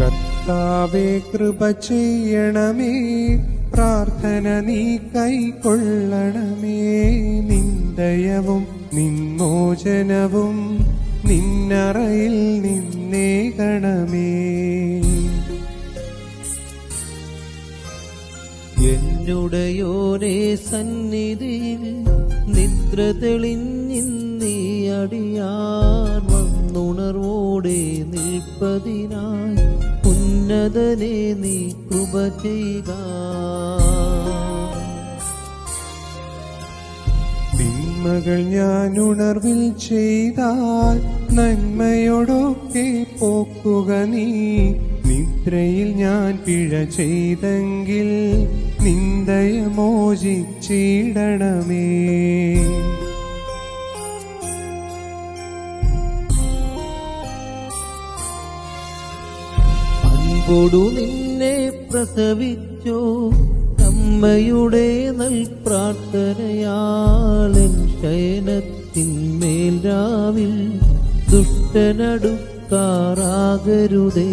കർത്താവെ കൃപ ചെയ്യണമേ. പ്രാർത്ഥന നീ കൈക്കൊള്ളണമേ. നിന്ദയവും നിന്മോചനവും നിന്നറയിൽ നിന്നേകണമേ എന്നുടയോരേ സന്നിധിയിൽ നിദ്ര തെളിഞ്ഞിന്നീ അടിയാർ വന്നുണർവോടെ നിൽപ്പതിനായി ഉന്നതനെ നീ കൃപ ചെയ്ത. തിന്മകൾ ഞാൻ ഉണർവിൽ ചെയ്താൽ നന്മയോടൊക്കെ പോക്കുക നീ. നിദ്രയിൽ ഞാൻ പിഴ ചെയ്തെങ്കിൽ നിന്ദയ മോചിച്ചിടണമേ അൻപൊടു നിന്നെ പ്രസവിച്ചോ. അമ്മയുടെ നൽ പ്രാർത്ഥനയാളൻ ശയനത്തിന്മേൽ രാവിൽ ദുഷ്ടനടുക്കാറാകരുതേ.